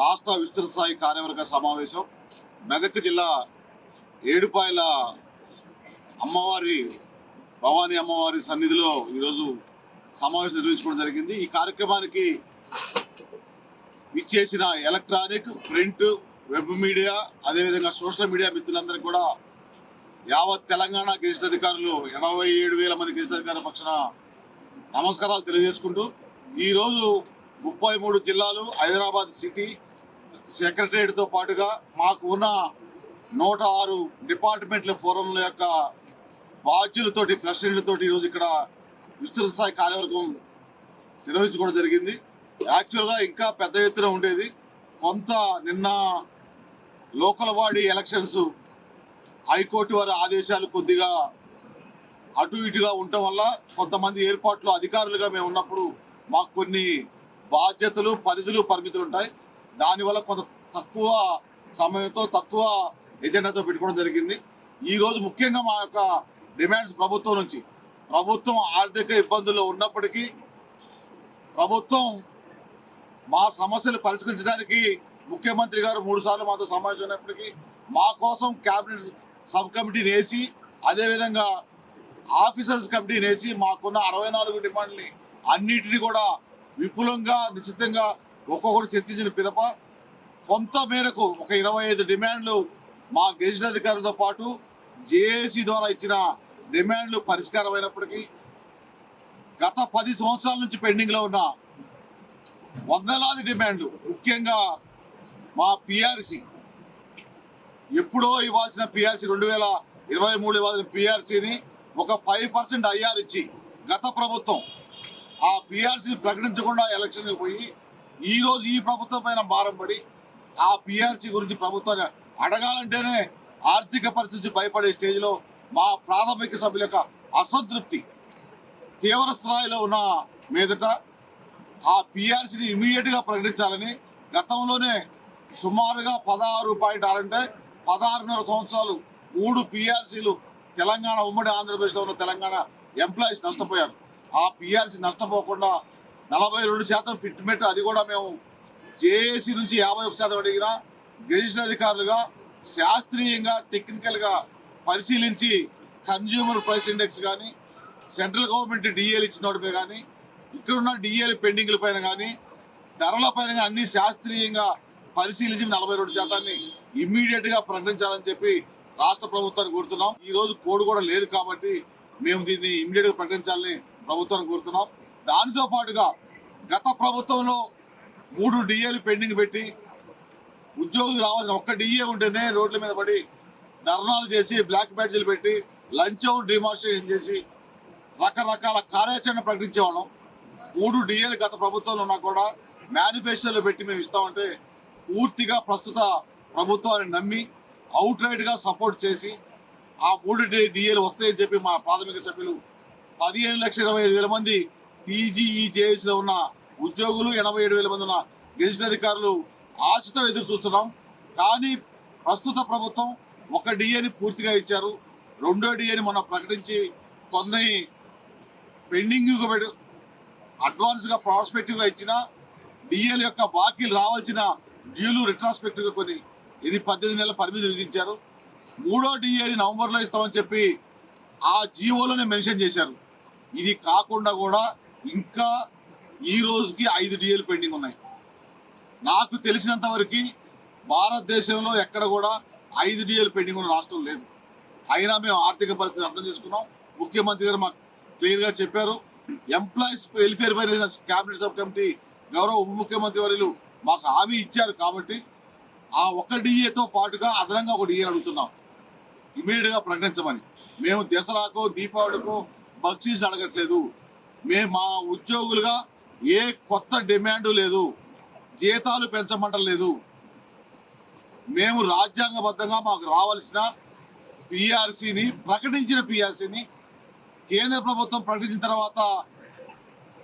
రాష్ట్ర విస్తృత స్థాయి కార్యవర్గ సమావేశం. మెదక్ జిల్లా ఏడుపాయల అమ్మవారి భవానీ అమ్మవారి సన్నిధిలో ఈరోజు సమావేశం నిర్వహించుకోవడం జరిగింది. ఈ కార్యక్రమానికి ఇచ్చేసిన ఎలక్ట్రానిక్ ప్రింట్ వెబ్ మీడియా అదేవిధంగా సోషల్ మీడియా మిత్రులందరికీ కూడా యావత్ తెలంగాణ గెజిట్ అధికారులు ఎనభై ఏడు వేల మంది గెజిట్ అధికారుల పక్షాన నమస్కారాలు తెలియజేసుకుంటూ ఈరోజు ముప్పై మూడు జిల్లాలు హైదరాబాద్ సిటీ సెక్రటరియట్తో పాటుగా మాకు ఉన్న నూట ఆరు డిపార్ట్మెంట్ల ఫోరంల యొక్క బాధ్యులతోటి ప్రెసిడెంట్లతోటి ఈరోజు ఇక్కడ విస్తృత స్థాయి కార్యవర్గం నిర్వహించుకోవడం జరిగింది. యాక్చువల్గా ఇంకా పెద్ద ఎత్తున ఉండేది కొంత నిన్న లోకల్ బాడీ ఎలక్షన్స్ హైకోర్టు వారి ఆదేశాలు కొద్దిగా అటు ఇటుగా ఉండటం వల్ల కొంతమంది ఏర్పాట్లు అధికారులుగా మేము ఉన్నప్పుడు మాకు కొన్ని బాధ్యతలు పరిధులు పరిమితులు ఉంటాయి. దానివల్ల కొంత తక్కువ సమయంతో తక్కువ ఎజెండాతో పెట్టుకోవడం జరిగింది. ఈరోజు ముఖ్యంగా మా యొక్క డిమాండ్స్ ప్రభుత్వం నుంచి. ప్రభుత్వం ఆర్థిక ఇబ్బందుల్లో ఉన్నప్పటికీ ప్రభుత్వం మా సమస్యలు పరిష్కరించడానికి ముఖ్యమంత్రి గారు మూడు సార్లు మాతో సమావేశం అయినప్పటికీ మా కోసం క్యాబినెట్ సబ్ కమిటీని వేసి అదేవిధంగా ఆఫీసర్స్ కమిటీని వేసి మాకున్న అరవై నాలుగు డిమాండ్ని అన్నిటిని కూడా విపులంగా నిశ్చితంగా ఒక్కొక్కటి చర్చించిన పిదప కొంత మేరకు ఒక ఇరవై ఐదు డిమాండ్లు మా గెజిట్ అధికారులతో పాటు జేఏసీ ద్వారా ఇచ్చిన డిమాండ్లు పరిష్కారమైనప్పటికీ గత పది సంవత్సరాల నుంచి పెండింగ్లో ఉన్న వందలాది డిమాండ్లు ముఖ్యంగా మా పిఆర్సీ ఎప్పుడో ఇవ్వాల్సిన పిఆర్సి రెండు వేల ఇరవై మూడు ఇవ్వాల్సిన పిఆర్సీని ఒక ఫైవ్ పర్సెంట్ ఐఆర్ ఇచ్చి గత ప్రభుత్వం ఆ పిఆర్సి ప్రకటించకుండా ఎలక్షన్కి పోయి ఈ రోజు ఈ ప్రభుత్వం పైన భారం పడి ఆ పిఆర్సీ గురించి ప్రభుత్వాన్ని అడగాలంటేనే ఆర్థిక పరిస్థితి భయపడే స్టేజ్లో మా ప్రాథమిక సభ్యుల యొక్క అసంతృప్తి తీవ్ర స్థాయిలో ఉన్న మీదట ఆ పిఆర్సీని ఇమీడియట్గా ప్రకటించాలని గతంలోనే సుమారుగా పదహారు పాయింట్ ఆరు అంటే పదహారున్నర సంవత్సరాలు మూడు పిఆర్సీలు తెలంగాణ ఉమ్మడి ఆంధ్రప్రదేశ్లో ఉన్న తెలంగాణ ఎంప్లాయీస్ నష్టపోయారు. ఆ పిఆర్సీ నష్టపోకుండా నలభై రెండు శాతం ఫిట్మెంట్ అది కూడా మేము జేఏసీ నుంచి యాభై ఒక శాతం అడిగిన గెజిషన్ అధికారులుగా శాస్త్రీయంగా టెక్నికల్గా పరిశీలించి కన్జ్యూమర్ ప్రైస్ ఇండెక్స్ కానీ సెంట్రల్ గవర్నమెంట్ డిఏలు ఇచ్చిన వాటిపై కానీ ఇక్కడున్న డిఏలు పెండింగ్ల పైన కానీ ధరల పైన అన్ని శాస్త్రీయంగా పరిశీలించి నలభై రెండు శాతాన్ని ఇమ్మీడియట్గా ప్రకటించాలని చెప్పి రాష్ట్ర ప్రభుత్వాన్ని కోరుతున్నాం. ఈ రోజు కోడ్ కూడా లేదు కాబట్టి మేము దీన్ని ఇమ్మీడియట్గా ప్రకటించాలని ప్రభుత్వాన్ని కోరుతున్నాం. దానితో పాటుగా గత ప్రభుత్వంలో మూడు డిఏలు పెండింగ్ పెట్టి ఉద్యోగులు రావాల్సిన ఒక్క డిఏ ఉంటేనే రోడ్ల మీద పడి ధర్నాలు చేసి బ్లాక్ బ్యాడ్జీలు పెట్టి లంచ్ డిమాన్స్ట్రేషన్ చేసి రకరకాల కార్యాచరణ ప్రకటించేవాళ్ళం. మూడు డిఏలు గత ప్రభుత్వంలో ఉన్నా కూడా మేనిఫెస్టోలో పెట్టి మేము ఇస్తామంటే పూర్తిగా ప్రస్తుత ప్రభుత్వాన్ని నమ్మి అవుట్ రైట్గా సపోర్ట్ చేసి ఆ మూడు డిఏలు వస్తాయని చెప్పి మా ప్రాథమిక సభ్యులు పదిహేను లక్షల ఇరవై ఐదు వేల మంది టీజీఈజేఎస్లో ఉన్న ఉద్యోగులు ఎనభై ఏడు వేల మంది ఉన్న గెజిట్ అధికారులు ఆశతో ఎదురు చూస్తున్నాం. కానీ ప్రస్తుత ప్రభుత్వం ఒక డిఏని పూర్తిగా ఇచ్చారు. రెండో డిఏని మొన్న ప్రకటించి కొన్ని పెండింగ్ అడ్వాన్స్గా ప్రాస్పెక్టివ్గా ఇచ్చిన డిఎల్ యొక్క బాకీలు రావాల్సిన డ్యూలు రిట్రాస్పెక్టివ్గా కొన్ని ఇది పద్దెనిమిది నెలల పరిమితి విధించారు. మూడో డిఏని నవంబర్లో ఇస్తామని చెప్పి ఆ జీవోలోనే మెన్షన్ చేశారు. ఇది కాకుండా కూడా ఇంకా ఈ రోజుకి ఐదు డిఏలు పెండింగ్ ఉన్నాయి. నాకు తెలిసినంత వరకు భారతదేశంలో ఎక్కడ కూడా ఐదు డిఏలు పెండింగ్ ఉన్న రాష్ట్రం లేదు. అయినా మేము ఆర్థిక పరిస్థితిని అర్థం చేసుకున్నాం. ముఖ్యమంత్రి గారు మాకు క్లియర్గా చెప్పారు. ఎంప్లాయీస్ వెల్ఫేర్ పైన క్యాబినెట్ సబ్ కమిటీ గౌరవ ఉప ముఖ్యమంత్రి వర్యులు మాకు హామీ ఇచ్చారు కాబట్టి ఆ ఒక్క డిఏతో పాటుగా అదనంగా ఒక డిఏ అడుగుతున్నాం. ఇమీడియట్గా ప్రకటించమని. మేము దసరాకో దీపావళికో బక్షీస్ అడగట్లేదు. మేము మా ఉద్యోగులుగా ఏ కొత్త డిమాండ్ లేదు. జీతాలు పెంచమంటలేదు మేము రాజ్యాంగబద్ధంగా మాకు రావాల్సిన పిఆర్సీని ప్రకటించిన పిఆర్సీని కేంద్ర ప్రభుత్వం ప్రకటించిన తర్వాత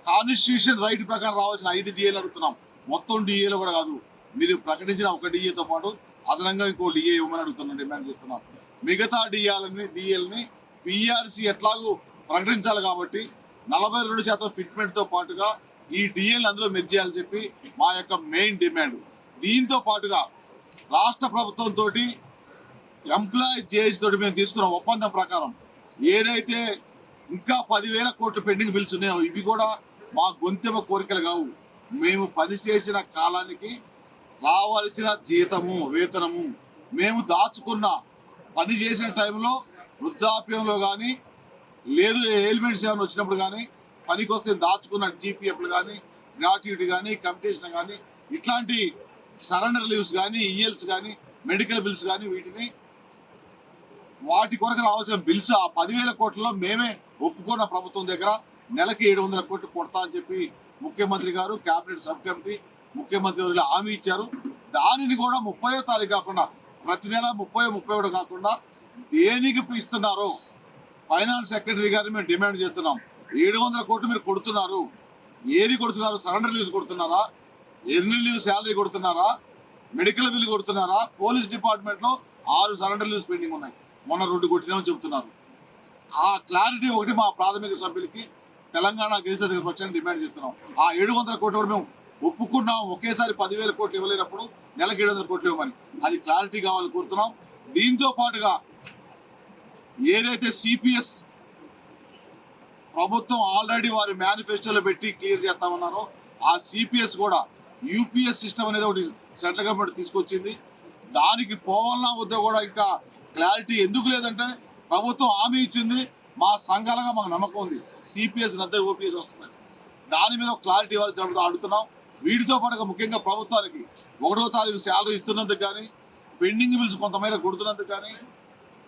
కాన్స్టిట్యూషన్ రైట్ ప్రకారం రావాల్సిన ఐదు డిఏలు అడుగుతున్నాం. మొత్తం డిఏలు కూడా కాదు. మీరు ప్రకటించిన ఒక డిఏతో పాటు అదనంగా ఇంకో డిఏ ఇవ్వమని అడుగుతున్నాం డిమాండ్ చేస్తున్నాం. మిగతా డిఏలని డిఏలని పిఆర్సీ ఎట్లాగూ ప్రకటించాలి కాబట్టి నలభై రెండు శాతం ఫిట్మెంట్తో పాటుగా ఈ డిఎల్ అందులో మెర్జ్ చేయాలని చెప్పి మా యొక్క మెయిన్ డిమాండ్ దీంతో పాటుగా రాష్ట్ర ప్రభుత్వం తోటి ఎంప్లాయీ జేఏసీ తోటి మేము తీసుకున్న ఒప్పందం ప్రకారం ఏదైతే ఇంకా పదివేల కోట్లు పెండింగ్ బిల్స్ ఉన్నాయో ఇవి కూడా మా గొంతెమ కోరికలు కావు. మేము పనిచేసిన కాలానికి రావాల్సిన జీతము వేతనము మేము దాచుకున్న పని చేసిన టైంలో వృద్ధాప్యంలో కానీ లేదు ఎలిమెంట్స్ ఏమైనా వచ్చినప్పుడు కానీ పనికి వస్తే దాచుకున్న జీపీఎఫ్లు కానీ గ్రాట్యుటీ కానీ కంపిటీషన్ కానీ ఇట్లాంటి సరెండర్ లీవ్స్ కానీ ఈఎల్స్ కానీ మెడికల్ బిల్స్ కానీ వీటిని వాటి కొరకు రావాల్సిన బిల్స్ ఆ పదివేల కోట్లలో మేమే ఒప్పుకున్న ప్రభుత్వం దగ్గర నెలకి ఏడు వందల కోట్లు కొడతా అని చెప్పి ముఖ్యమంత్రి గారు కేబినెట్ సబ్ కమిటీ ముఖ్యమంత్రి వారిలో హామీ ఇచ్చారు. దానిని కూడా ముప్పయో తారీఖు కాకుండా ప్రతి నెల ముప్పై ముప్పై ఒకటి కాకుండా దేనికి ఇస్తున్నారో ఫైనాన్స్ సెక్రటరీ గారిని మేము డిమాండ్ చేస్తున్నాం. ఏడు వందల కోట్లు మీరు కొడుతున్నారు. ఏది కొడుతున్నారు? సరెండర్ లీవ్స్ కొడుతున్నారా? ఎన్ని లీవ్ శాలరీ కొడుతున్నారా? మెడికల్ బిల్ కొడుతున్నారా? పోలీస్ డిపార్ట్మెంట్లో ఆరు సరెండర్ లీవ్స్ పెండింగ్ ఉన్నాయి. మొన్న రెండు కొట్టినామని చెప్తున్నారు. ఆ క్లారిటీ ఒకటి మా ప్రాథమిక సభ్యులకి తెలంగాణ గెజిటెడ్ పక్షాన్ని డిమాండ్ చేస్తున్నాం. ఆ ఏడు వందల కోట్లు కూడా మేము ఒప్పుకున్నాం. ఒకేసారి పదివేల కోట్లు ఇవ్వలేనప్పుడు నెలకు ఏడు వందల కోట్లు ఇవ్వమని. అది క్లారిటీ కావాలని కోరుతున్నాం. దీంతో పాటుగా ఏదైతే సిపిఎస్ ప్రభుత్వం ఆల్రెడీ వారి మేనిఫెస్టోలో పెట్టి క్లియర్ చేస్తామన్నారో ఆ సిపిఎస్ కూడా యూపీఎస్ సిస్టమ్ అనేది ఒకటి సెంట్రల్ గవర్నమెంట్ తీసుకొచ్చింది. దానికి పోవాలన్నా వద్ద కూడా ఇంకా క్లారిటీ ఎందుకు లేదంటే ప్రభుత్వం హామీ ఇచ్చింది. మా సంఘాలుగా మాకు నమ్మకం ఉంది. సిపిఎస్ రద్ద ఓపీఎస్ వస్తుందని దాని మీద క్లారిటీ ఇవ్వాలి జరుగుతూ అడుగుతున్నాం వీటితో పాటుగా ముఖ్యంగా ప్రభుత్వానికి ఒకటో తారీఖు శాలరీ ఇస్తున్నందుకు కానీ పెండింగ్ బిల్స్ కొంతమేర కొడుతున్నందుకు కానీ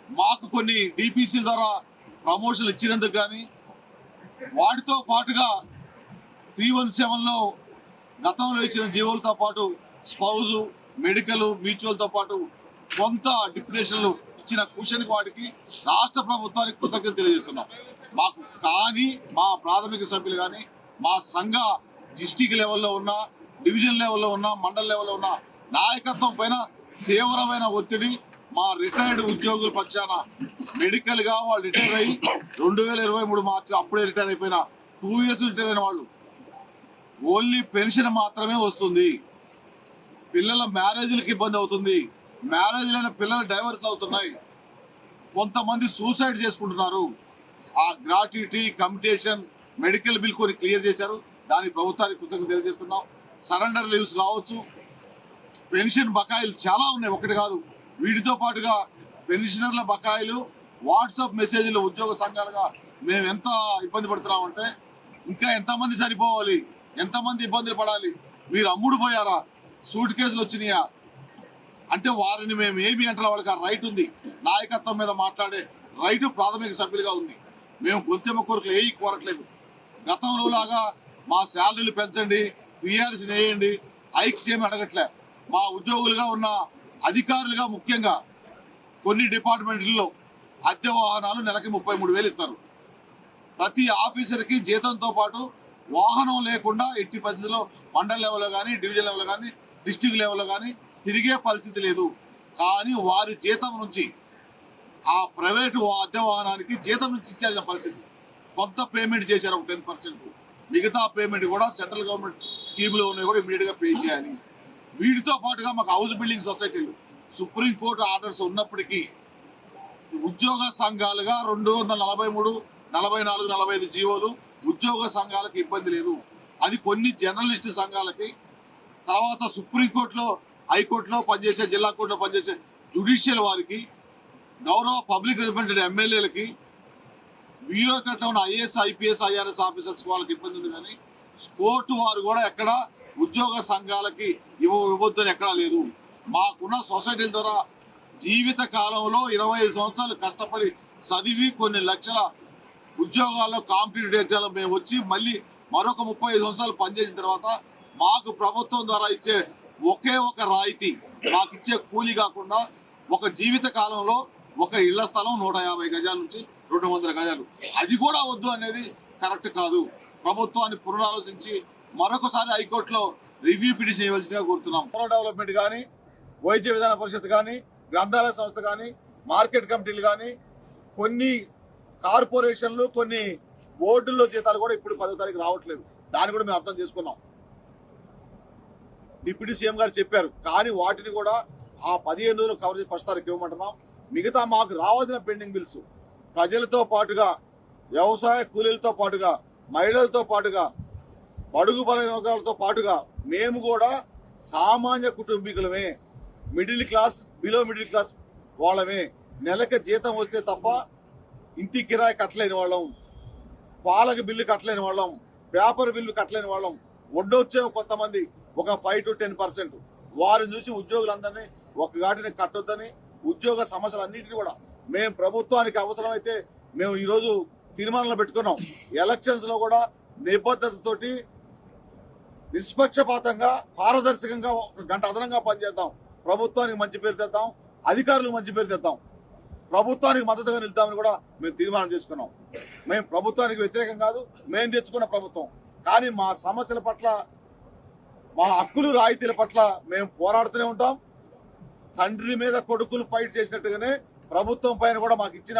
మాకు కొన్ని డిపిసి ద్వారా ప్రమోషన్లు ఇచ్చినందుకు కానీ వాటితో పాటుగా త్రీ వన్ సెవెన్లో గతంలో ఇచ్చిన జీవోలతో పాటు స్పౌజు మెడికల్ మ్యూచువల్తో పాటు కొంత డిప్యుటేషన్లు ఇచ్చిన క్వశ్చన్ వాటికి రాష్ట్ర ప్రభుత్వానికి కృతజ్ఞత తెలియజేస్తున్నాం. మాకు కానీ మా ప్రాథమిక సభ్యులు కానీ మా సంఘ డిస్టిక్ లెవెల్లో ఉన్న డివిజన్ లెవెల్లో ఉన్న మండల్ లెవెల్లో ఉన్న నాయకత్వం పైన తీవ్రమైన ఒత్తిడి. మా రిటైర్డ్ ఉద్యోగుల పక్షాన మెడికల్గా వాళ్ళు రిటైర్ అయ్యి రెండు వేల ఇరవై మూడు మార్చి అప్పుడే రిటైర్ అయిపోయిన టూ ఇయర్స్ రిటైర్ అయిన వాళ్ళు. ఓన్లీ పెన్షన్ మాత్రమే వస్తుంది. పిల్లల మ్యారేజ్లకు ఇబ్బంది అవుతుంది. మ్యారేజ్ పిల్లలు డైవర్స్ అవుతున్నాయి. కొంతమంది సూసైడ్ చేసుకుంటున్నారు. ఆ గ్రాట్యుటీ కమిటేషన్ మెడికల్ బిల్ కొన్ని క్లియర్ చేశారు. దాని ప్రభుత్వానికి కృతజ్ఞత తెలియజేస్తున్నాం. సరెండర్ లీవ్స్ కావచ్చు పెన్షన్ బకాయిలు చాలా ఉన్నాయి. ఒకటి కాదు. వీటితో పాటుగా పెన్షనర్ల బకాయిలు వాట్సాప్ మెసేజ్లు ఉద్యోగ సంఘాలుగా మేము ఎంత ఇబ్బంది పడుతున్నామంటే ఇంకా ఎంతమంది సరిపోవాలి? ఎంతమంది ఇబ్బందులు పడాలి? మీరు అమ్ముడు పోయారా? సూట్ కేసులు వచ్చినాయా? అంటే వారిని మేము ఏమి అంటే వాళ్ళకి ఆ రైట్ ఉంది. నాయకత్వం మీద మాట్లాడే రైట్ ప్రాథమిక సభ్యులుగా ఉంది. మేము గొంతెమ్మ కోరికలు ఏవి కోరట్లేదు. గతంలో లాగా మా శాలరీలు పెంచండి పిఆర్సీ వేయండి హైక్ చేయమని అడగట్లే. మా ఉద్యోగులుగా ఉన్న అధికారులుగా ముఖ్యంగా కొన్ని డిపార్ట్మెంట్లలో అద్దె వాహనాలు నెలకి ముప్పై మూడు వేలు ఇస్తారు. ప్రతి ఆఫీసర్కి జీతంతో పాటు వాహనం లేకుండా ఎట్టి పరిస్థితుల్లో మండల లెవెల్లో కానీ డివిజన్ లెవెల్లో కానీ డిస్టిక్ లెవెల్లో కానీ తిరిగే పరిస్థితి లేదు. కానీ వారి జీతం నుంచి ఆ ప్రైవేటు అద్దె వాహనానికి జీతం నుంచి ఇచ్చాల్సిన పరిస్థితి. కొంత పేమెంట్ చేశారు ఒక టెన్ పర్సెంట్. మిగతా పేమెంట్ కూడా సెంట్రల్ గవర్నమెంట్ స్కీమ్లో ఉన్నాయి కూడా ఇమీడియట్గా పే చేయాలి. వీటితో పాటుగా మాకు హౌస్ బిల్డింగ్ సొసైటీలు సుప్రీంకోర్టు ఆర్డర్స్ ఉన్నప్పటికీ ఉద్యోగ సంఘాలుగా రెండు వందల నలభై మూడు నలభై నాలుగు నలభై ఐదు జీవోలు ఉద్యోగ సంఘాలకు ఇబ్బంది లేదు. అది కొన్ని జర్నలిస్ట్ సంఘాలకి తర్వాత సుప్రీంకోర్టులో హైకోర్టులో పనిచేసే జిల్లా కోర్టులో పనిచేసే జుడిషియల్ వారికి గౌరవ పబ్లిక్ రిప్రజెంటేటివ్ ఎమ్మెల్యేలకి బ్యూరోక్రాట్లో ఉన్న ఐఏఎస్ ఐపీఎస్ ఐఆర్ఎస్ ఆఫీసర్స్ వాళ్ళకి ఇబ్బంది ఉంది కానీ కోర్టు వారు కూడా ఎక్కడ ఉద్యోగ సంఘాలకి ఇవ్వ ఇవ్వద్దని ఎక్కడా లేదు. మాకున్న సొసైటీల ద్వారా జీవిత కాలంలో ఇరవై ఐదు సంవత్సరాలు కష్టపడి చదివి కొన్ని లక్షల ఉద్యోగాల్లో కాంపిటేటివ్ ఎగ్జామ్లో మేము వచ్చి మళ్ళీ మరొక ముప్పై ఐదు సంవత్సరాలు పనిచేసిన తర్వాత మాకు ప్రభుత్వం ద్వారా ఇచ్చే ఒకే ఒక రాయితీ మాకు ఇచ్చే కూలీ కాకుండా ఒక జీవిత కాలంలో ఒక ఇళ్ళ స్థలం నూట యాభై గజాల నుంచి రెండు వందల గజాలు. అది కూడా వద్దు అనేది కరెక్ట్ కాదు. ప్రభుత్వాన్ని పునరాలోచించి మరొకసారి హైకోర్టులో రివ్యూ పిటిషన్ ఇవ్వాల్సిందిగా కోరుతున్నాం. రూరల్ డెవలప్మెంట్ కానీ వైద్య విధాన పరిషత్ కానీ గ్రంథాలయ సంస్థ కానీ మార్కెట్ కమిటీలు కానీ కొన్ని కార్పొరేషన్లు కొన్ని బోర్డుల్లో జీతాలు కూడా ఇప్పుడు పదో తారీఖు రావట్లేదు. దాన్ని కూడా మేము అర్థం చేసుకున్నాం. డిప్యూటీ సీఎం గారు చెప్పారు. కానీ వాటిని కూడా ఆ పదిహేను రోజులు కవర్ చేసి ప్రస్తుతానికి ఇవ్వమంటున్నాం. మిగతా మాకు రావాల్సిన పెండింగ్ బిల్స్. ప్రజలతో పాటుగా వ్యవసాయ కూలీలతో పాటుగా మహిళలతో పాటుగా బడుగు బలైన పాటుగా మేము కూడా సామాన్య కుటుంబీకులమే middle class below middle class వాళ్ళమే. నెలకి జీతం వస్తే తప్ప ఇంటి కిరాయి కట్టలేని వాళ్ళం పాలక బిల్లు కట్టలేని వాళ్ళం పేపర్ బిల్లు కట్టలేని వాళ్ళం. వడ్డొచ్చే కొంతమంది. ఒక ఫైవ్ టు టెన్ పర్సెంట్ వారిని చూసి ఉద్యోగులందరినీ ఒక ఘాటిని కట్టొద్దని ఉద్యోగ సమస్యలన్నింటినీ కూడా మేము ప్రభుత్వానికి అవసరమైతే మేము ఈరోజు తీర్మానాలు పెట్టుకున్నాం. ఎలక్షన్స్లో కూడా నిబద్ధతతోటి నిష్పక్షపాతంగా పారదర్శకంగా ఒక గంట అదనంగా పనిచేద్దాం. ప్రభుత్వానికి మంచి పేరు తెద్దాం అధికారులకు మంచి పేరు తెద్దాం. ప్రభుత్వానికి మద్దతుగా నిలుద్దామని కూడా మేము తీర్మానం చేసుకున్నాం. మేము ప్రభుత్వానికి వ్యతిరేకం కాదు మేము తెచ్చుకున్న ప్రభుత్వం. కానీ మా సమస్యల పట్ల మా హక్కులు రాయితీల పట్ల మేము పోరాడుతూనే ఉంటాం. తండ్రి మీద కొడుకులు ఫైట్ చేసినట్టుగానే ప్రభుత్వం పైన కూడా మాకు ఇచ్చిన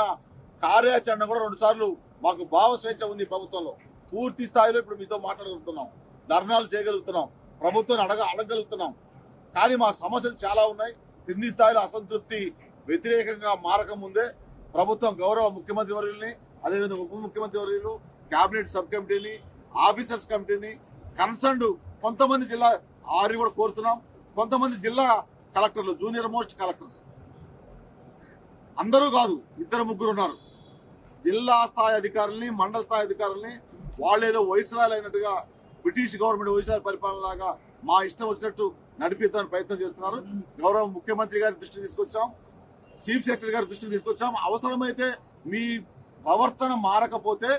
కార్యాచరణ కూడా రెండు సార్లు మాకు భావ స్వేచ్ఛ ఉంది ప్రభుత్వంలో. పూర్తి స్థాయిలో ఇప్పుడు మీతో మాట్లాడగలుగుతున్నాం. ధర్నాలు చేయగలుగుతున్నాం. ప్రభుత్వాన్ని అడగ అడగగలుగుతున్నాం. కానీ మా సమస్యలు చాలా ఉన్నాయి. కింది స్థాయిలో అసంతృప్తి వ్యతిరేకంగా మారక ముందే ప్రభుత్వం గౌరవ ముఖ్యమంత్రి వర్యుల్ని అదేవిధంగా ఉప ముఖ్యమంత్రి వర్యులు కేబినెట్ సబ్ కమిటీని ఆఫీసర్స్ కమిటీని కన్సర్న్డ్ కొంతమంది జిల్లా ఆరు కూడా కోరుతున్నాం. కొంతమంది జిల్లా కలెక్టర్లు జూనియర్ మోస్ట్ కలెక్టర్స్. అందరూ కాదు ఇద్దరు ముగ్గురు ఉన్నారు. జిల్లా స్థాయి అధికారుల్ని మండల స్థాయి అధికారుల్ని వాళ్ళు ఏదో వయసురాలు అయినట్టుగా బ్రిటిష్ గవర్నమెంట్ వయసురాల పరిపాలనలాగా మా ఇష్టం వచ్చినట్టు నడిపిద్దామని ప్రయత్నం చేస్తున్నారు. గౌరవ ముఖ్యమంత్రి గారి దృష్టికి తీసుకొచ్చాం. చీఫ్ సెక్రటరీ గారి దృష్టికి తీసుకొచ్చాం. అవసరమైతే మీ ప్రవర్తన మారకపోతే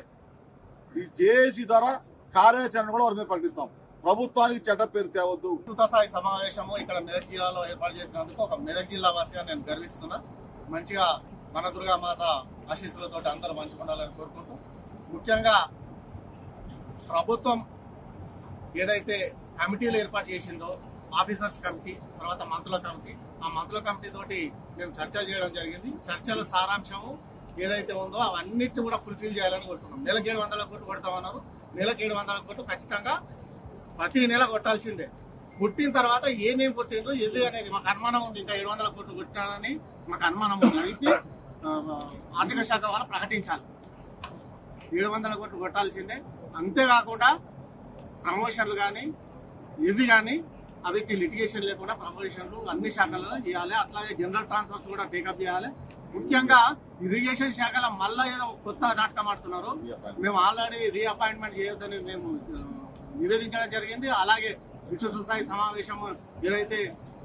జేఏసీ ద్వారా కార్యాచరణ కూడా వారి మీద ప్రకటిస్తాం ప్రభుత్వానికి చెడ్డ పేరు తేవద్దు. ఉన్నత స్థాయి సమావేశము ఇక్కడ మెదక్ జిల్లాలో ఏర్పాటు చేసినందుకు ఒక మెదక్ జిల్లా వాసిగా నేను గర్విస్తున్నా. మంచిగా మన దుర్గామాత ఆశీస్సులతో అందరూ మంచిగా ఉండాలని కోరుకుంటూ ముఖ్యంగా ప్రభుత్వం ఏదైతే కమిటీలు ఏర్పాటు చేసిందో ఆఫీసర్స్ కమిటీ తర్వాత మంత్రుల కమిటీ ఆ మంత్రుల కమిటీ తోటి మేము చర్చలు చేయడం జరిగింది. చర్చల సారాంశము ఏదైతే ఉందో అవన్నిటిని కూడా ఫుల్ఫిల్ చేయాలని కోరుతున్నాం నెలకు ఏడు వందల కోట్లు కొడతామన్నారు. నెలకు ఏడు వందల కోట్లు ఖచ్చితంగా ప్రతి నెల కొట్టాల్సిందే. కొట్టిన తర్వాత ఏమేమి కొట్టిండ్రు ఎది అనేది మాకు అనుమానం ఉంది. ఇంకా ఏడు వందల కోట్లు కొట్టినారని మాకు అనుమానం ఉంది. అయితే ఆర్థిక శాఖ వాళ్ళు ప్రకటించాలి. ఏడు వందల కోట్లు కొట్టాల్సిందే. అంతేకాకుండా ప్రమోషన్లు కానీ ఇవి కానీ అవికి లిటిగేషన్ లేకుండా ప్రమోషన్లు అన్ని శాఖలలో చేయాలి. అట్లాగే జనరల్ ట్రాన్స్ఫర్స్ కూడా టేకప్ చేయాలి. ముఖ్యంగా ఇరిగేషన్ శాఖలో మళ్ళా ఏదో కొత్త నాటకం ఆడుతున్నారు. మేము ఆల్రెడీ రీఅపాయింట్మెంట్ చేయొద్దని మేము నివేదించడం జరిగింది. అలాగే విస్తృత స్థాయి సమావేశం ఏదైతే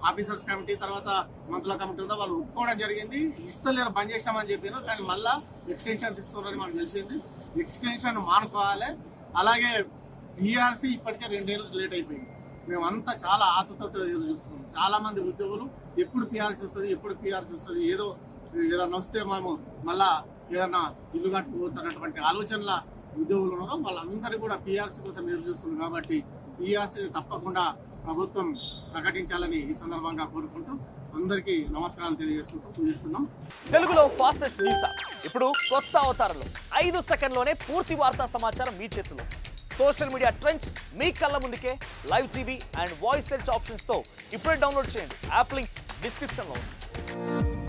ఆఫీసర్స్ కమిటీ తర్వాత మంత్రుల కమిటీ ఉందో వాళ్ళు ఒప్పుకోవడం జరిగింది. ఇస్తలేరు బంద్ చేసినామని చెప్పారు కానీ మళ్ళా ఎక్స్టెన్షన్స్ ఇస్తున్నారని మనకు తెలిసింది. ఎక్స్టెన్షన్ మానుకోవాలి. అలాగే బీఆర్సీ ఇప్పటికే రెండేళ్ళు లేట్ అయిపోయింది. మేమంతా చాలా ఆతతో ఎదురు చూస్తున్నాం. చాలా మంది ఉద్యోగులు ఎప్పుడు పిఆర్సీ వస్తుంది ఎప్పుడు పిఆర్సీ వస్తుంది ఏదో ఏదన్నా వస్తే మేము మళ్ళా ఏదన్నా ఇల్లు కట్టుకోవచ్చు అన్నటువంటి ఆలోచనల ఉద్యోగులు ఉన్నారో. వాళ్ళందరూ కూడా పిఆర్సీ కోసం ఎదురు చూస్తుంది కాబట్టి పీఆర్సీ తప్పకుండా ప్రభుత్వం ప్రకటించాలని ఈ సందర్భంగా కోరుకుంటూ అందరికీ నమస్కారాలు తెలియజేసుకుంటూ పూజిస్తున్నాం. తెలుగులో ఫాస్టెస్ట్ న్యూస్ ఇప్పుడు కొత్త అవతారంలో ఐదు సెకండ్లోనే పూర్తి వార్తా సమాచారం మీ చేతిలో. సోషల్ మీడియా ట్రెండ్స్ మీ కళ్ళ ముందుకే live TV and voice search ఆప్షన్స్తో ఇప్పుడే డౌన్లోడ్ చేయండి. యాప్ లింక్ డిస్క్రిప్షన్లో ఉంది.